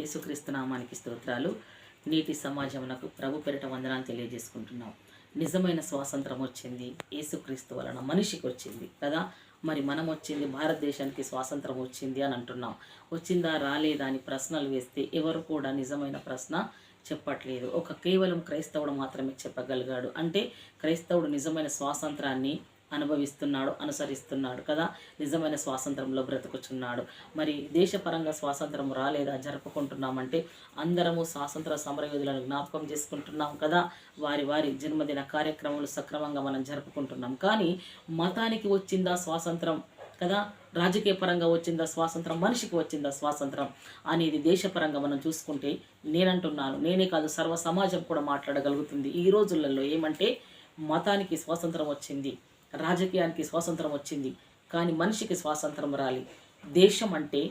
యేసుక్రీస్తు నామానికి స్తోత్రాలు. నీటి సమాజమునకు ప్రభు పెరట వందనాలు తెలియజేసుకుంటున్నాం. నిజమైన స్వాతంత్రం వచ్చింది. యేసుక్రీస్తు వలన మనిషికి వచ్చింది కదా? మరి మనం వచ్చింది భారతదేశానికి స్వాతంత్రం వచ్చింది అని అంటున్నాం. వచ్చిందా రాలేదా అని ప్రశ్నలు వేస్తే ఎవరు కూడా నిజమైన ప్రశ్న చెప్పట్లేదు. ఒక కేవలం క్రైస్తవుడు మాత్రమే చెప్పగలిగాడు. అంటే క్రైస్తవుడు నిజమైన స్వాతంత్రాన్ని అనుభవిస్తున్నాడు అనుసరిస్తున్నాడు కదా? నిజమైన స్వాతంత్రంలో బ్రతుకుచున్నాడు. మరి దేశపరంగా స్వాతంత్రం రాలేదా? జరుపుకుంటున్నామంటే అందరము స్వాతంత్ర సమరయోధులను జ్ఞాపకం చేసుకుంటున్నాం కదా? వారి వారి జన్మదిన కార్యక్రమాలు సక్రమంగా మనం జరుపుకుంటున్నాం. కానీ మతానికి వచ్చిందా స్వాతంత్రం కదా? రాజకీయ పరంగా వచ్చిందా స్వాతంత్రం? మనిషికి వచ్చిందా స్వాతంత్రం? అనేది దేశపరంగా మనం చూసుకుంటే నేనంటున్నాను. నేనే కాదు సర్వ సమాజం కూడా మాట్లాడగలుగుతుంది. ఈ రోజులలో ఏమంటే మతానికి స్వాతంత్రం వచ్చింది. రాజకీయానికి స్వాతంత్రం వచ్చింది. కానీ మనిషికి స్వాతంత్రం రాలి. దేశం అంటే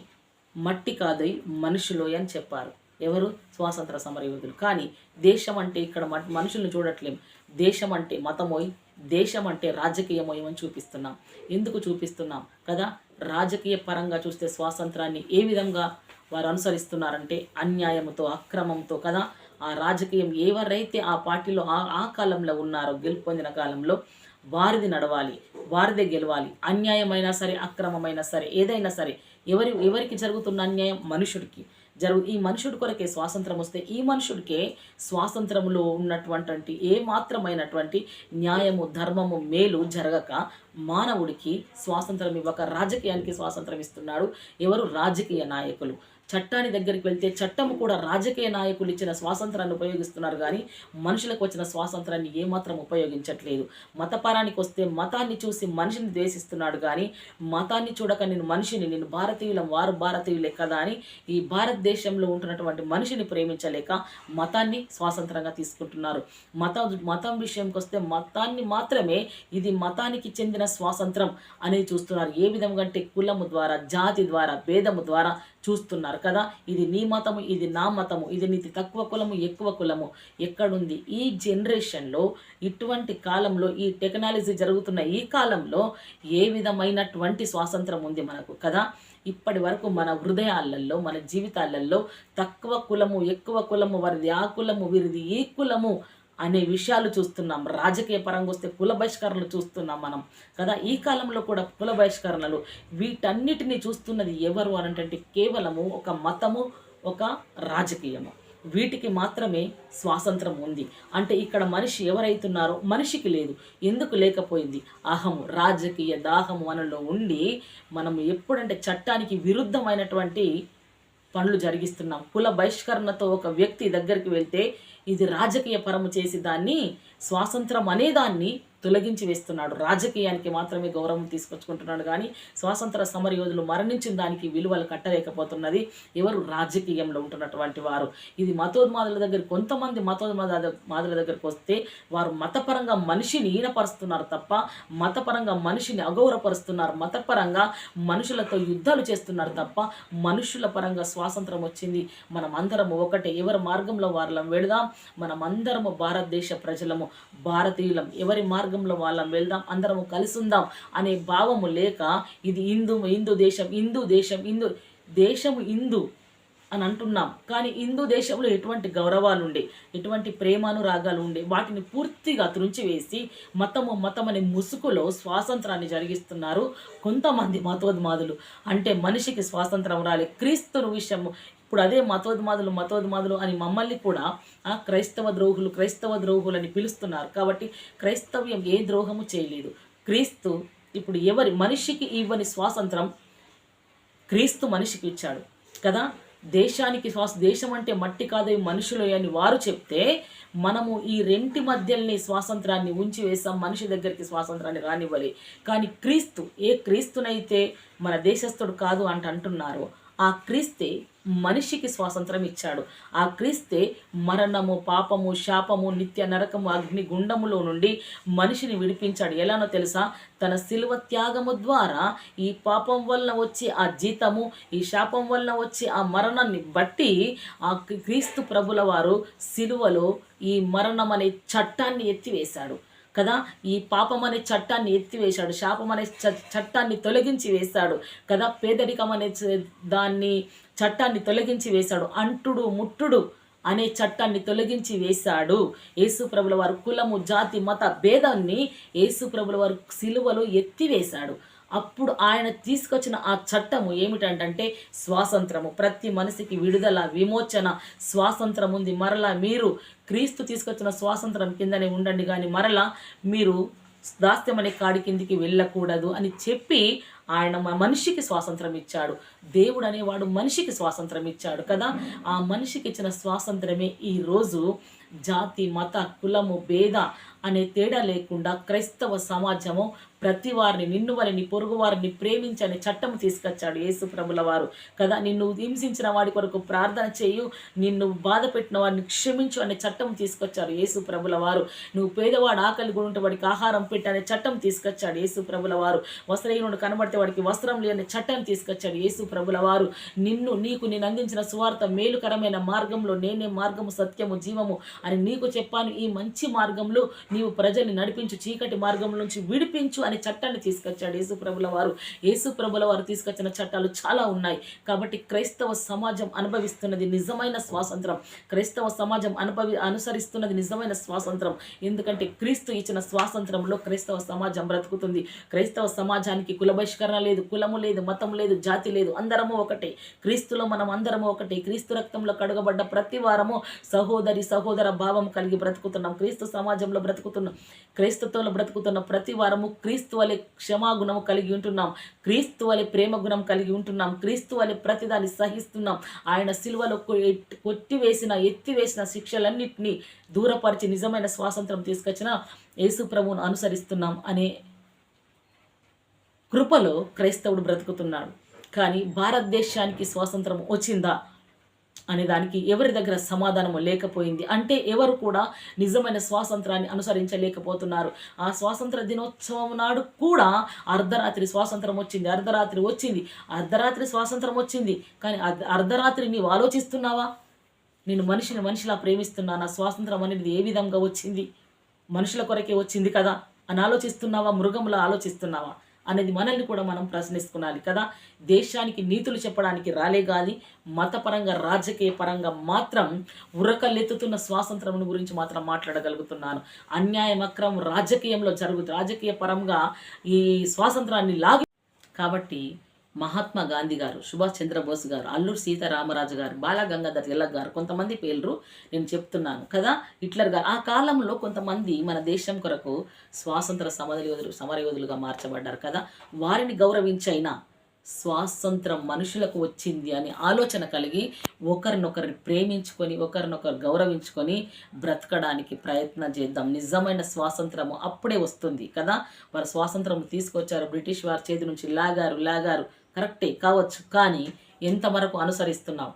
మట్టి కాదై మనుషులోయ అని చెప్పారు. ఎవరు? స్వాతంత్ర సమరయోధులు. కానీ దేశం అంటే ఇక్కడ మనుషులను చూడట్లేం. దేశం అంటే మతమోయ్ దేశం అంటే రాజకీయమోయ్ అని చూపిస్తున్నాం. ఎందుకు చూపిస్తున్నాం? కదా రాజకీయ పరంగా చూస్తే స్వాతంత్రాన్ని ఏ విధంగా వారు అనుసరిస్తున్నారంటే అన్యాయంతో అక్రమంతో కదా. ఆ రాజకీయం ఎవరైతే ఆ పార్టీలో ఆ ఆ కాలంలో ఉన్నారో గెలుపొందిన కాలంలో వారిది నడవాలి వారిదే గెలవాలి. అన్యాయమైనా సరే అక్రమమైనా సరే ఏదైనా సరే ఎవరి ఎవరికి జరుగుతున్న అన్యాయం? మనుషుడికి. జరుగు ఈ మనుషుడి కొరకే స్వాతంత్రం వస్తే ఈ మనుషుడికే స్వాతంత్రంలో ఉన్నటువంటి ఏ మాత్రమైనటువంటి న్యాయము ధర్మము మేలు జరగక మానవుడికి స్వాతంత్రం ఇవ్వక రాజకీయానికి స్వాతంత్రం ఇస్తున్నాడు ఎవరు? రాజకీయ నాయకులు. చట్టాన్ని దగ్గరికి వెళ్తే చట్టము కూడా రాజకీయ నాయకులు ఇచ్చిన స్వాతంత్రాన్ని ఉపయోగిస్తున్నారు కానీ మనుషులకు వచ్చిన స్వాతంత్రాన్ని ఏమాత్రం ఉపయోగించట్లేదు. మతపరానికి వస్తే మతాన్ని చూసి మనిషిని ద్వేషిస్తున్నాడు కానీ మతాన్ని చూడక నేను మనిషిని నేను భారతీయులం వారు భారతీయులే కదా అని ఈ భారతదేశంలో ఉంటున్నటువంటి మనిషిని ప్రేమించలేక మతాన్ని స్వాతంత్రంగా తీసుకుంటున్నారు. మత మతం విషయంకి వస్తే మతాన్ని మాత్రమే ఇది మతానికి చెందిన స్వాతంత్రం అనేది చూస్తున్నారు. ఏ విధంగా అంటే కులము ద్వారా జాతి ద్వారా భేదము ద్వారా చూస్తున్నారు కదా? ఇది నీ మతము ఇది నా మతము ఇది నీది తక్కువ కులము ఎక్కువ కులము. ఎక్కడుంది? ఈ జనరేషన్లో ఇటువంటి కాలంలో ఈ టెక్నాలజీ జరుగుతున్న ఈ కాలంలో ఏ విధమైనటువంటి స్వాతంత్రం ఉంది మనకు కదా? ఇప్పటి వరకు మన హృదయాలలో మన జీవితాలలో తక్కువ కులము ఎక్కువ కులము వారిది ఆ కులము వీరిది ఈ కులము అనే విషయాలు చూస్తున్నాం. రాజకీయ పరంగా వస్తే కుల బహిష్కరణలు చూస్తున్నాం మనం. కదా? ఈ కాలంలో కూడా కుల బహిష్కరణలు వీటన్నిటిని చూస్తున్నది ఎవరు అనంటే కేవలము ఒక మతము ఒక రాజకీయము. వీటికి మాత్రమే స్వాతంత్రం ఉంది. అంటే ఇక్కడ మనిషి ఎవరైతున్నారో మనిషికి లేదు. ఎందుకు లేకపోయింది? అహము రాజకీయ దాహము మనలో ఉండి మనం ఎప్పుడంటే చట్టానికి విరుద్ధమైనటువంటి పనులు జరిగిస్తున్నాం. కుల బహిష్కరణతో ఒక వ్యక్తి దగ్గరికి వెళ్తే ఇది రాజకీయ పరము చేసి దాన్ని స్వాతంత్రం అనేదాన్ని తొలగించి వేస్తున్నాడు. రాజకీయానికి మాత్రమే గౌరవం తీసుకొచ్చుకుంటున్నాడు. కానీ స్వాతంత్ర సమర యోధులు మరణించిన దానికి విలువలు కట్టలేకపోతున్నది ఎవరు? రాజకీయంలో ఉంటున్నటువంటి వారు. ఇది మతోన్మాదుల దగ్గర కొంతమంది మతోన్మాద మాదుల దగ్గరికి వస్తే వారు మతపరంగా మనిషిని ఈనపరుస్తున్నారు తప్ప మతపరంగా మనిషిని అగౌరవపరుస్తున్నారు. మతపరంగా మనుషులతో యుద్ధాలు చేస్తున్నారు తప్ప మనుషుల పరంగా స్వాతంత్రం వచ్చింది. మనం అందరము ఒకటే. ఎవరి మార్గంలో వారిలం వెళదాం? మనం అందరము భారతదేశ ప్రజలము. భారతీయులం. ఎవరి మార్గంలో వాళ్ళం వెళ్దాం అందరము కలిసిందాం అనే భావము లేక ఇది హిందూ హిందూ దేశం హిందూ దేశం హిందూ దేశము హిందూ అని అంటున్నాం. కానీ హిందూ దేశంలో ఎటువంటి గౌరవాలు ఉండే ఎటువంటి ప్రేమానురాగాలు ఉండే వాటిని పూర్తిగా త్రుంచివేసి మతము మతం అనే ముసుగులో స్వాతంత్రాన్ని జరిగిస్తున్నారు కొంతమంది మతోన్మాదులు. అంటే మనిషికి స్వాతంత్రం రాలి క్రీస్తుని విషయము ఇప్పుడు అదే మతోద్మాదులు మతోద్మాదులు అని మమ్మల్ని కూడా ఆ, క్రైస్తవ ద్రోహులు క్రైస్తవ ద్రోహులు అని పిలుస్తున్నారు. కాబట్టి క్రైస్తవ్యం ఏ ద్రోహము చేయలేదు. క్రీస్తు ఇప్పుడు ఎవరి మనిషికి ఇవ్వని స్వాతంత్రం క్రీస్తు మనిషికి ఇచ్చాడు. కదా? దేశానికి స్వాస దేశం అంటే మట్టి కాదు మనుషులు అని వారు చెప్తే మనము ఈ రెంటి మధ్యల్ని స్వాతంత్రాన్ని ఉంచి వేసాం మనిషి దగ్గరికి స్వాతంత్రాన్ని రానివ్వాలి. కానీ క్రీస్తు ఏ క్రీస్తునైతే మన దేశస్థుడు కాదు అంట అంటున్నారో ఆ క్రీస్తే మనిషికి స్వాతంత్రం ఇచ్చాడు. ఆ క్రీస్తే మరణము పాపము శాపము నిత్య నరకము అగ్ని గుండములో నుండి మనిషిని విడిపించాడు. ఎలానో తెలుసా? తన శిలువ త్యాగము ద్వారా ఈ పాపం వలన వచ్చి ఆ జీతము ఈ శాపం వలన వచ్చి ఆ మరణాన్ని బట్టి ఆ క్రీస్తు ప్రభుల వారు శిలువలో ఈ మరణం అనే చట్టాన్ని ఎత్తివేశాడు. కదా? ఈ పాపం అనే చట్టాన్ని ఎత్తివేశాడు. శాపం అనే చట్టాన్ని తొలగించి వేశాడు కదా? పేదరికం అనే దాన్ని చట్టాన్ని తొలగించి వేశాడు. అంటుడు ముట్టుడు అనే చట్టాన్ని తొలగించి వేశాడు. యేసుప్రభుల వారు కులము జాతి మత భేదాన్ని యేసుప్రభుల వారు సిలువలో ఎత్తివేశాడు. అప్పుడు ఆయన తీసుకొచ్చిన ఆ చట్టము ఏమిటంటే స్వాతంత్రము. ప్రతి మనిషికి విడుదల విమోచన స్వాతంత్రం ఉంది మరలా మీరు క్రీస్తు తీసుకొచ్చిన స్వాతంత్రం కిందనే ఉండండి కానీ మరలా మీరు దాస్త్యమనే కాడి కిందికి వెళ్ళకూడదు అని చెప్పి ఆయన మనిషికి స్వాతంత్రం ఇచ్చాడు. దేవుడు అనేవాడు మనిషికి స్వాతంత్రం ఇచ్చాడు కదా. ఆ మనిషికి ఇచ్చిన స్వాతంత్రమే ఈరోజు జాతి మత కులము భేద అనే తేడా లేకుండా క్రైస్తవ సమాజము ప్రతి వారిని నిన్ను వారిని పొరుగు వారిని ప్రేమించని చట్టం తీసుకొచ్చాడు యేసు ప్రభుల వారు. కదా నిన్ను హింసించిన వాడి కొరకు ప్రార్థన చేయు నిన్ను బాధ పెట్టిన వారిని క్షమించు అనే చట్టం తీసుకొచ్చారు యేసు ప్రభుల వారు. నువ్వు పేదవాడు ఆకలి కూడా వాడికి ఆహారం పెట్టు అనే చట్టం తీసుకొచ్చాడు యేసు ప్రభుల వారు. వస్త్రహీనుడు కనబడితే వాడికి వస్త్రం లేని చట్టం తీసుకొచ్చాడు యేసు ప్రభుల వారు. నిన్ను నీకు నేను అందించిన సువార్త మేలుకరమైన మార్గంలో నేనే మార్గము సత్యము జీవము అని నీకు చెప్పాను. ఈ మంచి మార్గంలో నీవు ప్రజల్ని నడిపించు చీకటి మార్గం నుంచి విడిపించు అనే చట్టాన్ని తీసుకొచ్చాడు యేసుప్రభుల వారు. యేసుప్రభుల వారు తీసుకొచ్చిన చట్టాలు చాలా ఉన్నాయి. కాబట్టి క్రైస్తవ సమాజం అనుభవిస్తున్నది నిజమైన స్వాతంత్రం. క్రైస్తవ సమాజం అనుభవి అనుసరిస్తున్నది నిజమైన స్వాతంత్రం. ఎందుకంటే క్రీస్తు ఇచ్చిన స్వాతంత్రంలో క్రైస్తవ సమాజం బ్రతుకుతుంది. క్రైస్తవ సమాజానికి కుల బహిష్కరణ లేదు కులము లేదు మతం లేదు జాతి లేదు అందరము ఒకటే. క్రీస్తులో మనం అందరము ఒకటే. క్రీస్తు రక్తంలో కడగబడ్డ ప్రతి వారము సహోదరి సహోదర భావం కలిగి బ్రతుకుతున్నాం. క్రీస్తు సమాజంలో బ్రతుకుతున్నాం క్రైస్తవంలో బ్రతుకుతున్న ప్రతి వారము క్రీస్తు వలె క్షమాగుణం కలిగి ఉంటున్నాం. క్రీస్తు వలె ప్రేమ గుణం కలిగి ఉంటున్నాం. క్రీస్తు వలె ప్రతిదాన్ని సహిస్తున్నాం. ఆయన సిలువలో కొట్టివేసిన ఎత్తివేసిన శిక్షలన్నింటినీ దూరపరిచి నిజమైన స్వాతంత్రం తీసుకొచ్చిన యేసు ప్రభువును అనుసరిస్తున్నాం అనే కృపలో క్రైస్తవుడు బ్రతుకుతున్నాడు. కానీ భారతదేశానికి స్వాతంత్రం వచ్చిందా? అనే దానికి ఎవరి దగ్గర సమాధానం లేకపోయింది? అంటే ఎవరు కూడా నిజమైన స్వాతంత్రాన్ని అనుసరించలేకపోతున్నారు. ఆ స్వాతంత్ర దినోత్సవం నాడు కూడా అర్ధరాత్రి స్వాతంత్రం వచ్చింది. అర్ధరాత్రి వచ్చింది. అర్ధరాత్రి స్వాతంత్రం వచ్చింది. కానీ అర్ధ- అర్ధరాత్రి నీవు ఆలోచిస్తున్నావా? నేను మనిషిని మనిషిలా ప్రేమిస్తున్నాను? ఆ స్వాతంత్రం అనేది ఏ విధంగా వచ్చింది? మనుషుల కొరకే వచ్చింది కదా? అని ఆలోచిస్తున్నావా? మృగములా ఆలోచిస్తున్నావా? అనేది మనల్ని కూడా మనం ప్రశ్నిస్తున్నాలి కదా. దేశానికి నీతులు చెప్పడానికి రాలే కానీ మతపరంగా రాజకీయ పరంగా మాత్రం ఉరకలెత్తుతున్న స్వాతంత్రం గురించి మాత్రం మాట్లాడగలుగుతున్నాను. అన్యాయం అక్రమం రాజకీయంలో జరుగుతుంది రాజకీయ పరంగా ఈ స్వాతంత్రాన్ని లాగి కాబట్టి మహాత్మా గాంధీ గారు సుభాష్ చంద్రబోస్ గారు అల్లూరు సీతారామరాజు గారు బాలగంగాధర్ తిలక్ గారు కొంతమంది పేర్లు నేను చెప్తున్నాను కదా హిట్లర్ గారు ఆ కాలంలో కొంతమంది మన దేశం కొరకు స్వాతంత్ర సమర యోధులు సమరయోధులుగా మార్చబడ్డారు కదా. వారిని గౌరవించైనా స్వాతంత్రం మనుషులకు వచ్చింది అని ఆలోచన కలిగి ఒకరినొకరిని ప్రేమించుకొని ఒకరినొకరు గౌరవించుకొని బ్రతకడానికి ప్రయత్నం చేద్దాం. నిజమైన స్వాతంత్రము అప్పుడే వస్తుంది కదా. వారు స్వాతంత్రం తీసుకొచ్చారు బ్రిటిష్ వారి చేతి నుంచి లాగారు లాగారు. కరెక్టే కావచ్చు కానీ ఎంతవరకు అనుసరిస్తున్నావు?